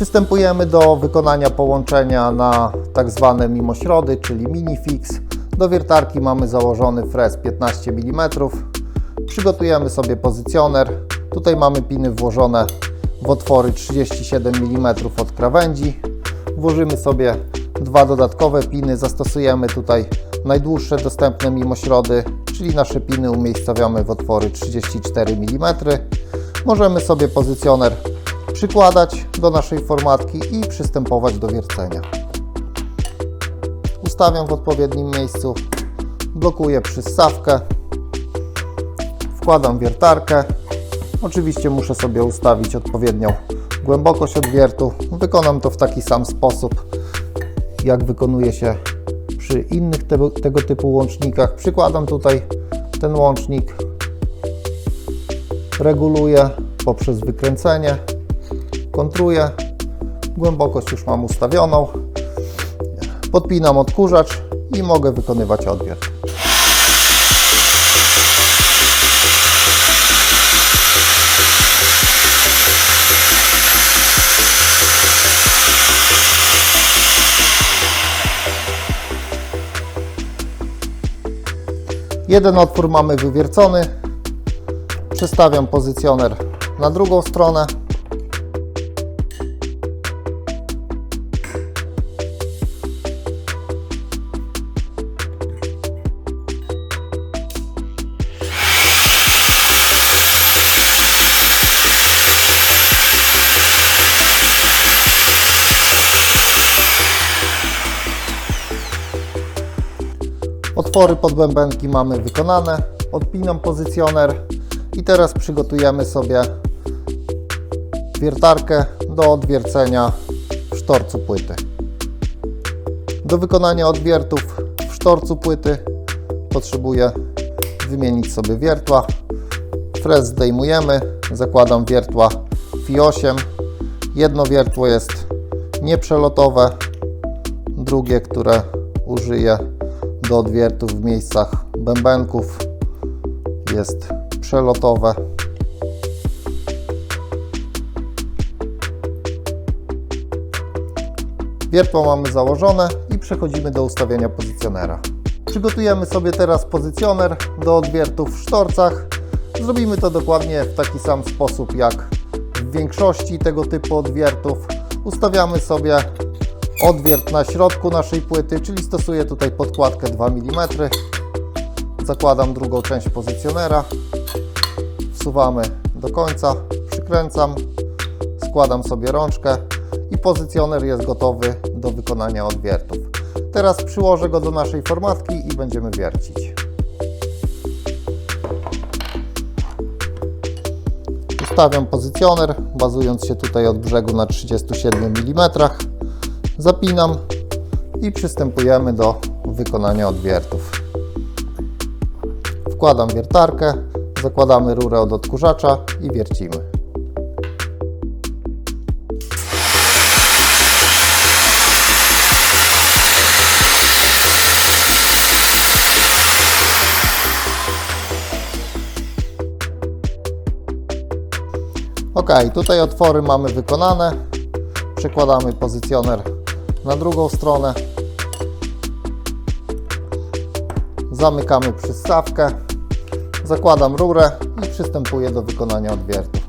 Przystępujemy do wykonania połączenia na tak zwane mimośrody, czyli minifix. Do wiertarki mamy założony frez 15 mm. Przygotujemy sobie pozycjoner. Tutaj mamy piny włożone w otwory 37 mm od krawędzi. Włożymy sobie dwa dodatkowe piny. Zastosujemy tutaj najdłuższe dostępne mimośrody, czyli nasze piny umiejscowiamy w otwory 34 mm. Możemy sobie pozycjoner przykładać do naszej formatki i przystępować do wiercenia. Ustawiam w odpowiednim miejscu, blokuję przyssawkę, wkładam wiertarkę. Oczywiście muszę sobie ustawić odpowiednią głębokość odwiertu. Wykonam to w taki sam sposób, jak wykonuje się przy innych tego, tego typu łącznikach. Przykładam tutaj ten łącznik, reguluję poprzez wykręcenie, kontruję, głębokość już mam ustawioną, podpinam odkurzacz i mogę wykonywać odwiert. Jeden otwór mamy wywiercony. Przestawiam pozycjoner na drugą stronę. Otwory pod bębenki mamy wykonane. Odpinam pozycjoner i teraz przygotujemy sobie wiertarkę do odwiercenia w sztorcu płyty. Do wykonania odwiertów w sztorcu płyty potrzebuję wymienić sobie wiertła. Frez zdejmujemy, zakładam wiertła FI 8. Jedno wiertło jest nieprzelotowe, drugie, które użyję do odwiertów w miejscach bębenków jest przelotowe. Wiertło mamy założone i przechodzimy do ustawienia pozycjonera. Przygotujemy sobie teraz pozycjoner do odwiertów w sztorcach. Zrobimy to dokładnie w taki sam sposób jak w większości tego typu odwiertów. Ustawiamy sobie odwiert na środku naszej płyty, czyli stosuję tutaj podkładkę 2 mm. Zakładam drugą część pozycjonera, wsuwamy do końca, przykręcam, składam sobie rączkę i pozycjoner jest gotowy do wykonania odwiertów. Teraz przyłożę go do naszej formatki i będziemy wiercić. Ustawiam pozycjoner, bazując się tutaj od brzegu na 37 mm zapinam i przystępujemy do wykonania odwiertów. Wkładam wiertarkę, zakładamy rurę od odkurzacza i wiercimy. Ok, tutaj otwory mamy wykonane. Przekładamy pozycjoner na drugą stronę. Zamykamy przystawkę, zakładam rurę i przystępuję do wykonania odwiertu.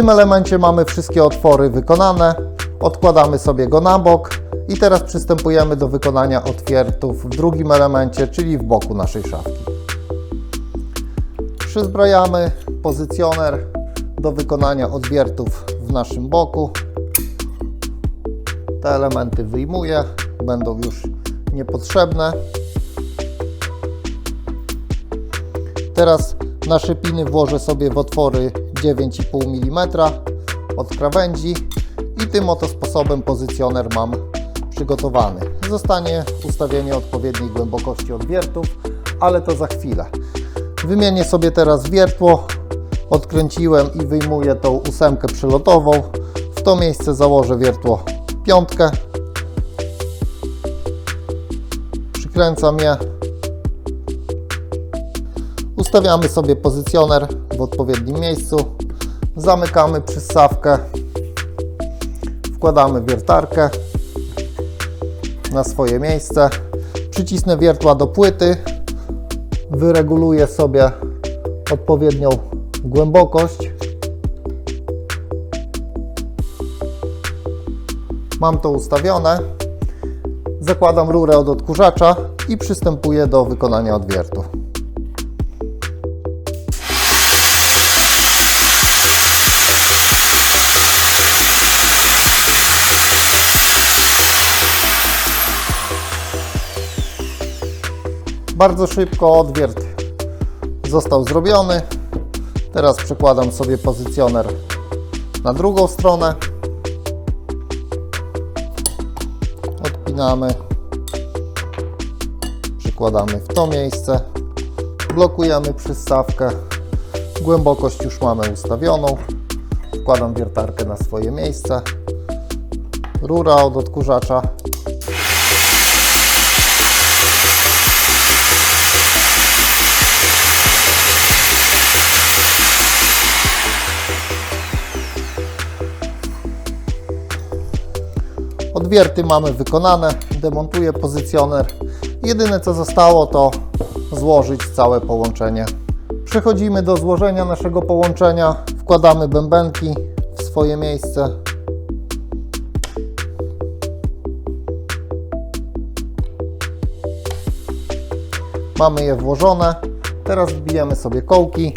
Tym elemencie mamy wszystkie otwory wykonane. Odkładamy sobie go na bok i teraz przystępujemy do wykonania otwiertów w drugim elemencie, czyli w boku naszej szafki. Przyzbrajamy pozycjoner do wykonania odwiertów w naszym boku. Te elementy wyjmuję, będą już niepotrzebne. Teraz nasze piny włożę sobie w otwory 9,5 mm od krawędzi i tym oto sposobem pozycjoner mam przygotowany. Zostanie ustawienie odpowiedniej głębokości odwiertów, ale to za chwilę. Wymienię sobie teraz wiertło. Odkręciłem i wyjmuję tą ósemkę przelotową. W to miejsce założę wiertło piątkę. Przykręcam je. Ustawiamy sobie pozycjoner w odpowiednim miejscu. Zamykamy przystawkę. Wkładamy wiertarkę na swoje miejsce. Przycisnę wiertła do płyty. Wyreguluję sobie odpowiednią głębokość. Mam to ustawione. Zakładam rurę od odkurzacza i przystępuję do wykonania odwiertu. Bardzo szybko odwiert został zrobiony. Teraz przekładam sobie pozycjoner na drugą stronę. Odpinamy. Przykładamy w to miejsce. Blokujemy przystawkę. Głębokość już mamy ustawioną. Wkładam wiertarkę na swoje miejsce. Rura od odkurzacza Odwierty mamy wykonane, demontuję pozycjoner. Jedyne co zostało to złożyć całe połączenie. Przechodzimy do złożenia naszego połączenia. Wkładamy bębenki w swoje miejsce. Mamy je włożone. Teraz wbijemy sobie kołki.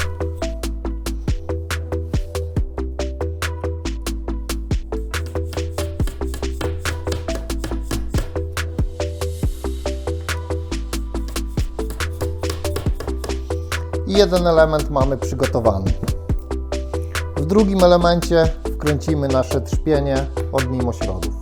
Jeden element mamy przygotowany. W drugim elemencie wkręcimy nasze trzpienie od mimośrodów.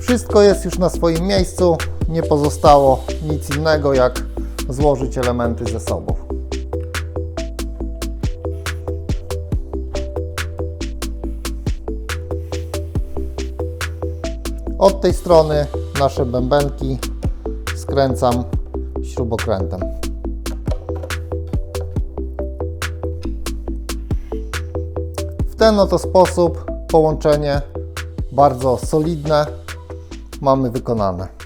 Wszystko jest już na swoim miejscu, nie pozostało nic innego jak złożyć elementy ze sobą. Od tej strony nasze bębenki skręcam śrubokrętem. W ten oto sposób połączenie bardzo solidne mamy wykonane.